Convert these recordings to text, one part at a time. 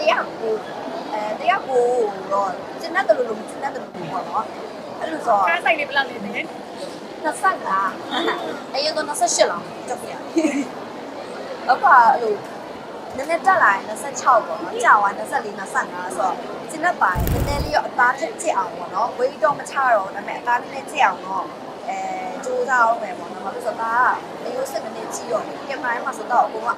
တရားကိုအဲတရားကိုတော့ကျန်တဲ့လူလူကျန်တဲ့လူလူပေါ့နော်အဲ့လိုဆိုကားဆိုင်လေးဘယ်လောက်လဲလဲ25အရင်က28လောက်ကြောက်ပြရအခုအဲ့လိုနည်းနည်းတက်လာရင်26ပေါ့နော်ကြာသွား24 25ဆိုတော့ကျန်တဲ့ပိုင်းနည်းနည်းလေးတော့အသားထက်ကျအောင်ပေါ့နော်ဝေးတော့မချတော့ဒါပေမဲ့အသားနည်းနည်းကျအောင်တော့အဲစူးစမ်းအောင်ပဲပေါ့နော်ဘာလို့ဆိုတော့အယိုးစစ်နည်းနည်းကြီးတော့ကင်မရာမှာဆိုတော့အကုန်က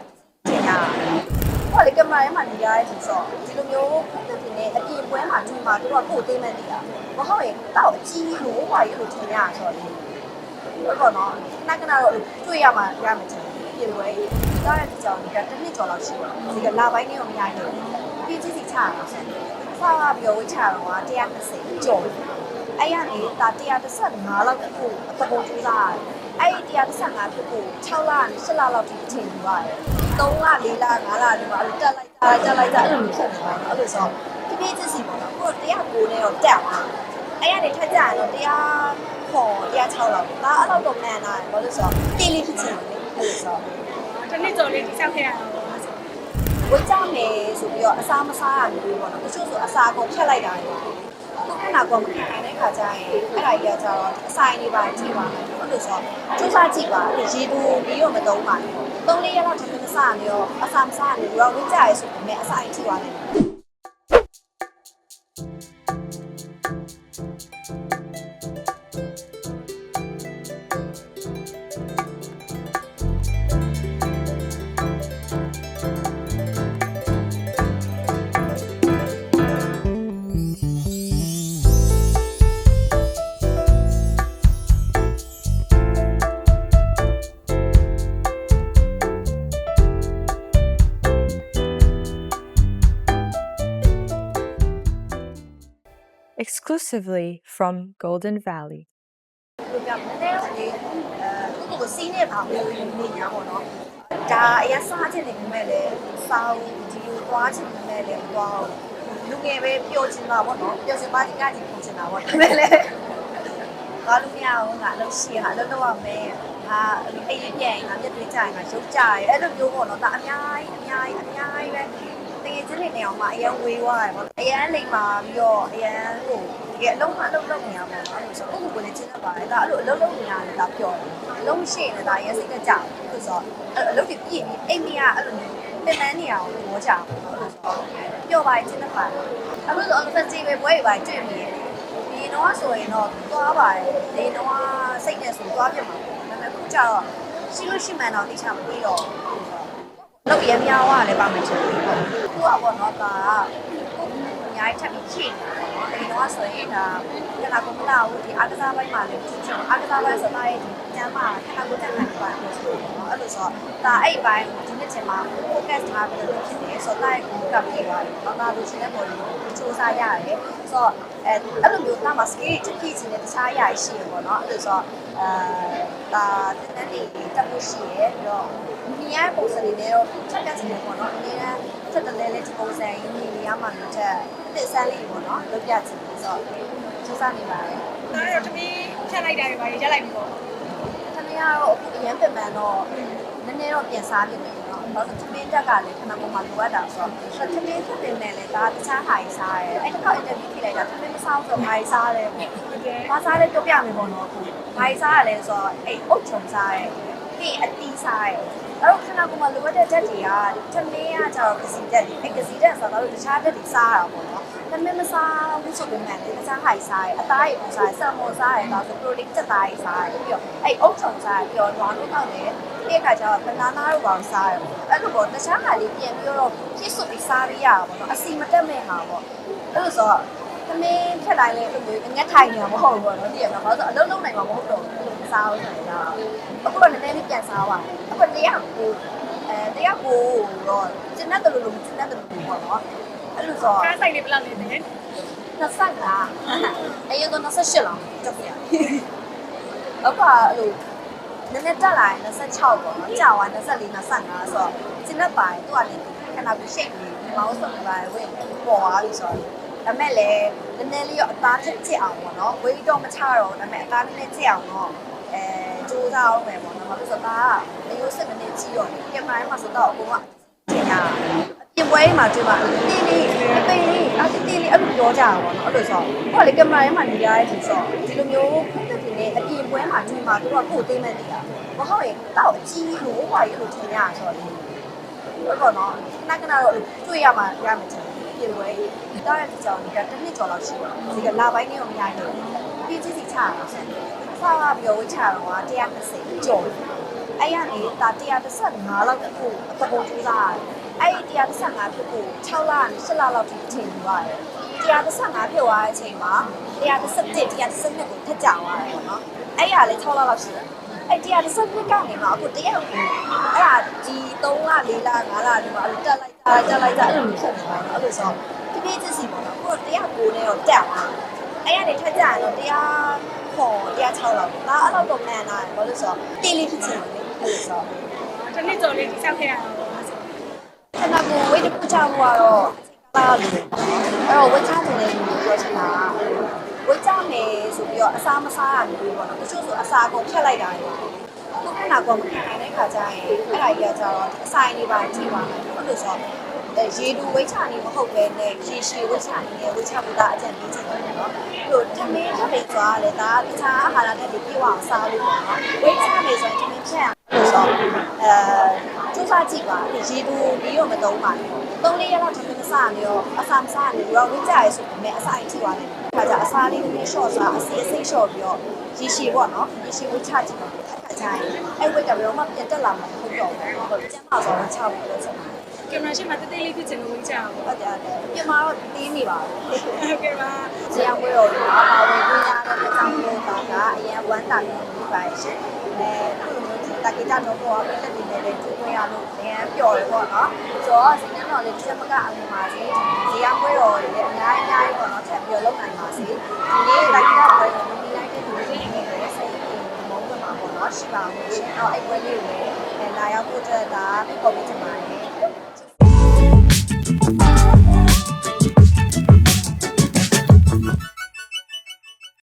ကျင်ရ ဟောလေကင်မရာမှာနေရတဲ့ဆိုတော့ဒီလိုမျိုးပုံသက်တင်နေအပြင်ပွဲမှာဒီမှာတို့ကကိုယ်သိမဲ့နေတာမဟုတ်ရင်တော့အကြီးလို့ဟိုရလို့ထင်ရဆိုတော့ဟုတ်ပေါ့နော်နှက်ကနာတော့တွေ့ရမှာရမယ်ချင်ပြင်ပွဲဒါရတဲ့ကြောင်ဒီကတစ်နှစ်ကျော်လောက်ရှိပါဒီကလာပိုင်းလေးကိုမရခဲ့ဘူးပြည်ကြီးစီချတာဆက်စားပြီးတော့ဝေးချတော့က120ကျော် အဲ့ရနေတာ135လောက်ဖြစ်ဖို့အပေါ်ထူးစားအဲ့ဒီ135ဖြစ်ဖို့6လနဲ့8လလောက်ထိအချိန်ယူရတယ်3လ4လ5လဒီမှာအဲ့တက်လိုက်တာတက်လိုက်တာအဲ့လိုမျိုးဖြစ်နေပါတော့အဲ့လိုဆိုပြည်ကြီးစီပေါ့နော်ကို109နဲ့တော့တက်သွားအဲ့ရနေထက်ကြရင်တော့တရားခေါ်တရား6လောက်ဒါအဲ့လောက်တော့မှန်တာဘာလို့ဆိုတော့တေးလေးဖြစ်ချင်တယ်အဲ့လိုဆိုတစ်နှစ်ကျော်လေးတိဆောက်ခဲ့ရအောင်ပါဆိုဝတ်ကြမယ်ဆိုပြီးတော့အစားမစားရဘူးပေါ့နော်တချို့ဆိုအစာကုန်ဖြတ်လိုက်တာလေ ခုခဏကောမခံနိုင်တဲ့ခါကျရင်အဲ့ဒါကြီးကကျတော့အဆိုင်လေးပါကြည့်ပါမယ်အဲ့လိုဆိုစူးစမ်းကြည့်ပါအဲ့ရေဘူးပြီးတော့မသုံးပါနဲ့သုံးလေးရက်လောက်ထပ်မစားနေရောအစာမစားနေရောဝတ်ကြရဲဆိုပေမဲ့အဆိုင်ကြည့်ပါလိမ့်မယ် exclusively from Golden Valley. လိုပြမလဲလေအဲကိုကိုစီးနေပါဘူးနေညာပေါ့နော်ဒါအရင်စားချင်နေပေမဲ့လည်းစားဦးဒီလိုသွားချင်နေပေမဲ့လည်းသွားလူငယ်ပဲပျော်ချင်တာပေါ့နော်ပျော်ချင်ပါကြီးကကြီးပျော်ချင်တာပေါ့ဒါပေမဲ့လည်းဘာလို့မရအောင်ငါလို့ရှိဟာလို့တော့ရမယ်ဟာအိမ်ပြန်ရင်ငါမျက်တွေးကြရင်ငါရုပ်ကြရဲအဲ့လိုမျိုးပေါ့နော်ဒါအများကြီးအများကြီးအများကြီးပဲတကယ်ချင်းနေနေအောင်မအရင်ဝေးသွားရပေါ့အရင်လိမ်မာပြီးတော့အရင်ဟိုတကယ်အလုံးမအလုံးလုံးနေရမှာအဲ့လိုဆိုကိုကိုကိုလည်းချင်းတတ်ပါတယ်ဒါအဲ့လိုအလုံးလုံးနေရတယ်ဒါပြောတယ်အလုံးမရှိရင်လည်းဒါရဲစိတ်ကကြောက်လို့ဆိုတော့အလုံးကြီးပြည့်ပြီးအိမ်မရအဲ့လိုမျိုးပင်ပန်းနေအောင်ဘောကြအောင်အဲ့လိုဆိုပျော်ပါချင်းတတ်ပါတယ်အခုဆိုအဖက်စီပဲဘွဲပါတွေ့မိရဲ့ဒီတော့ဆိုရင်တော့သွားပါတယ်ဒီတော့စိတ်နဲ့ဆိုသွားပြမှာပေါ့ဒါပေမဲ့ခုကျတော့ရှိလို့ရှိမှန်တော့တိချမပြီးတော့ လောက်ရမြောင်းရလည်းပါမယ်ချင်တယ်ပေါ့ခုကပေါ့နော်ဒါအများကြီးထပ်ပြီးချိန် နေတယ်ပေါ့ဒီတော့ဆိုရင်ဒါခဏကမလာဘူးဒီအားကစားပိုင်းမှာလည်းအားကစားပိုင်းစတိုင်းဒီကျမ်းမှာခဏကိုတက်နိုင်ပါလို့ဆိုတော့အဲ့လိုဆိုတော့ဒါအဲ့ဘိုင်းဒီနေ့ချိန်မှာ focus ထားပြီးတော့ဖြစ်နေဆိုတော့ကိုကပ်ပြေသွားတယ်။ဘာသာလို့ရှိတဲ့ပေါ်ကိုစူးစမ်းရတယ်။ဆိုတော့အဲအဲ့လိုမျိုးတာမှာ skill တွေတစ်ခုချင်းနဲ့တခြားအရာရှိရပေါ့နော်။အဲ့လိုဆိုတော့အဲဒါတနေ့တွေတက်ဖို့ရှိရပြီးတော့မြင်ရပုံစံတွေနဲ့တော့ချက်တက်စီနေပေါ့နော်။အနည်းနဲ့ချက်တလဲလဲဒီပုံစံရင်းမြင်ရမှလို့ချက်တ စ်ဆန်းလေးပေါ့နော်။လုပ်ပြချင်ဆိုတော့စူးစမ်းနေပါတယ်ဒါတော့တမီးဖြတ်လိုက်တာတွေပါရက်လိုက်ပြီပေါ့။ခဏရတော့အခုအရန်ပြန်မှန်တော့နည်းနည်းတော့ပြန်စားဖြစ်နေတယ်နော်။ဘာလို့သမင်းတက်ကလည်းခဏမှမလိုအပ်တာဆိုတော့သမင်းဖြစ်နေတယ်လေဒါတခြားဟာကြီးစားရဲ။အဲ့တစ်ခါအင်တာဗျူးဖြေလိုက်တာသမင်းမစားဘူးဆိုတော့ဘာကြီးစားလဲပေါ့။တကယ်။ဘာစားလဲပြောပြမယ်ပေါ့နော်အခု။ဘာကြီးစားရလဲဆိုတော့အဲ့အုတ်ချုံစားရဲ။ပြီးအတီးစားရဲ။ အဲ့တော့ခဏကမှလိုအပ်တဲ့ဓာတ်တွေကသမင်းကကျတော့ကစီဓာတ်တွေ။အဲ့ကစီဓာတ်ဆိုတော့တခြားဓာတ်တွေစားရတာပေါ့နော်။သမင်းမစားဘူးဆိုပေမဲ့လည်းတခြားဟာကြီးစားရဲ။အသားရည်ပူစားရဲ။ဆာမွန်စားရဲ။ဒါဆိုပရိုတိန်း chất သားရည်စားရဲ။ပြီးတော့အဲ့အုတ်ချုံစားရဲပြီးတော့နွားလို့တောက်တယ်။ဒီအခါကျတော့ဘနာနာတို့ကောင်စားရဲ။အဲ့လိုပေါ့တခြားဟာလေးပြန်ပြီးတော့ဖြစ်စွပြီးစားရရတာပေါ့နော်။အစီမတက်မဲ့ဟာပေါ့။အဲ့လိုဆိုတော့သမင်းဖြတ်တိုင်းလေးအဲ့လိုငက်ထိုင်နေတာမဟုတ်ဘူးပေါ့နော်ဒီရမှာဘာလို့ဆိုအလုံးလုံးနိုင်မှာမဟုတ်တော့ဘူး မစားဘူးဆိုရင်တော့အခုတော့နည်းနည်းလေးပြန်စားပါအခုတရားကိုအဲတရားကိုတော့ကျန်တဲ့လူလူကျန်တဲ့လူလူပေါ့နော်အဲ့လိုဆိုကားဆိုင်လေးဘယ်လောက်လဲလဲ25အရင်က28လောက်ကြောက်ပြရအခုအဲ့လိုနည်းနည်းတက်လာရင်26ပေါ့နော်ကြာသွား24 25ဆိုတော့ကျန်တဲ့ပိုင်းသူကလည်းခဏပြီးရှိတ်ပြီးဒီမောင်းစုံပါဝင်ပေါ်သွားပြီဆိုတော့ဒါမဲ့လည်းနည်းနည်းလေးတော့အသားထက်ကျအောင်ပေါ့နော်ဝေးတော့မချတော့ဒါမဲ့အသားနည်းနည်းကျအောင်တော့ အဲစူးစမ်းအောင်ပဲပေါ့နော်ဘာလို့ဆိုတော့ဒါကအယိုးစစ်နည်းနည်းကြီးတော့ကင်မရာမှာဆိုတော့အကုန်ကကျင်ရအပြင်ပွဲပွဲမှာတွေ့မှာတီတီအသိလေးအတီတီလေးအဲ့လိုပြောကြတာပေါ့နော်အဲ့လိုဆိုတော့လေကင်မရာထဲမှာနေရတဲ့သူဆိုဒီလိုမျိုးဒီနေ့အပြင်ပွဲမှာတွေ့မှာသူကကိုယ်သိမဲ့နေတာမဟုတ်ရင်တော့အကြီးလို့ဟိုဘာကြီးလို့ထင်ရဆိုတော့ဟုတ်ကောနော်နက်ကနာတော့တွေ့ရမှာရမှာ ချင်းပြင်ပွဲတားတဲ့ကြောင်ဒီကတစ်နှစ်ကျော်လောက်ရှိပါဒီကလာပိုင်းနဲ့တော့မရဘူးပြည်ကြီးစီချတာဆက်စားပြီးတော့ဝေးချတော့130ကျော်အဲ့ရနေတာ135လောက်တစ်ခုအပေါ်ထူးစားအဲ့ဒီ135ဖြစ်ဖို့6လနဲ့8လလောက်ထိအချိန်ယူရတယ်135ဖြစ်သွားတဲ့အချိန်မှာ131 132ကိုထက်ကြသွားတယ်ပေါ့နော်အဲ့ရလေ6လလောက်ရှိတယ် အဲ့132ကနေမှအခုတရက်ကိုအဲ့ဒါဒီ3လ4လ5လဒီမှာအဲ့လိုတက်လိုက်တာတက်လိုက်တာအဲ့လိုမျိုးဖြစ်နေပါတော့အဲ့လိုဆိုဒီပြေးစစ်စီပေါ့နော်ကို109နဲ့တော့တက်သွားအဲ့ရနေထက်ကြရင်တော့100ခေါ်106လောက်ဒါအဲ့လောက်တော့မှန်တာဘာလို့ဆိုတော့တေးလေးဖြစ်ချင်တယ်အဲ့လိုဆိုတစ်နှစ်ကျော်လေးတိစောက်ခဲ့ရတာပေါ့ဆိုခဏကိုဝိတ်တစ်ခုချဖို့ကတော့ပါလို့အဲ့တော့ဝိတ်ချတယ်လည်းပြောချင်တာ ဝိတ်ချမယ်ဆိုပြီးတော့အစားမစားရမျိုးပေါ့နော်တချို့ဆိုအစားကုန်ဖြတ်လိုက်တာလေခုခဏကောမခံနိုင်တဲ့ခါကျရင်အဲ့ဒါကြီးကကျတော့အဆိုင်လေးပါထိပါမယ်ဟုတ်လို့ဆိုတော့အဲရေတူဝိတ်ချနေမဟုတ်ပဲနဲ့ရေရှည်ဝိတ်ချနေနဲ့ဝိတ်ချဖို့ကအကြံပေးချင်တယ်နော်ပြီးတော့ထမင်းထပ်ပြီးသွားလဲဒါတခြားအာဟာရနဲ့ဒီပြေဝအောင်စားလို့ပေါ့နော်ဝိတ်ချမယ်ဆိုရင်ထမင်းဖြတ်အောင်ဆိုအဲစူးစမ်းကြည့်ပါရေတူဒီရောမသုံးပါနဲ့သုံးလေးရက်လောက်ထမင်းမစားနေရောအစာမစားနေရောဝိတ်ချရဲဆိုပေမဲ့အစာအိမ်ထိသွားတယ် ခါကျအစာလေးနည်းနည်း short စားအစီအစိမ့် short ပြီးတော့ရေရှည်ပေါ့နော်ရေရှည်ဝိတ်ချကြည့်ပါခါကျရင်အဲ့ဝိတ်ကဘယ်တော့မှပြတ်တက်လာမှာမဟုတ်တော့ဘူးဟုတ်ကျန်းမာစွာဝိတ်ချဖို့လို့ဆိုတယ်ကင်မရာရှိမှတသေးလေးဖြစ်ချင်လို့ဝင်ကြအောင်ဟုတ်တယ်ပြင်မာတော့တင်းနေပါဘူးဟုတ်ကဲ့ပါ။ဇေယျဝဲတော်ကပါဝင်ခွင့်ရတဲ့ကြောင့်လို့ပါကအရင်ဝမ်းတာနေပြီပါရှင်။အဲခု လာကေတာတော့ပေါ်အောင်လက်တွေနဲ့လည်းကျွေးရလို့ငရမ်းပျော်တယ်ပေါ့နော်ဆိုတော့စီနန်းတော်လေးတစ်ချက်မကအမြင်ပါစေဇေယျပွဲတော်လေးလည်းအများကြီးအများကြီးပေါ့နော်ချက်ပြီးတော့လုပ်နိုင်ပါစေဒီနေ့လာကေတာပွဲတော်မမီလိုက်တဲ့လူတွေအနေနဲ့စိတ်အင်းမုန်းဝင်မှာပေါ့နော်ရှိပါဘူးရှင်တော့အဲ့ပွဲလေးကိုလည်းလာရောက်ဖို့အတွက်ဒါပေါ်ပြီးချင်ပါတယ်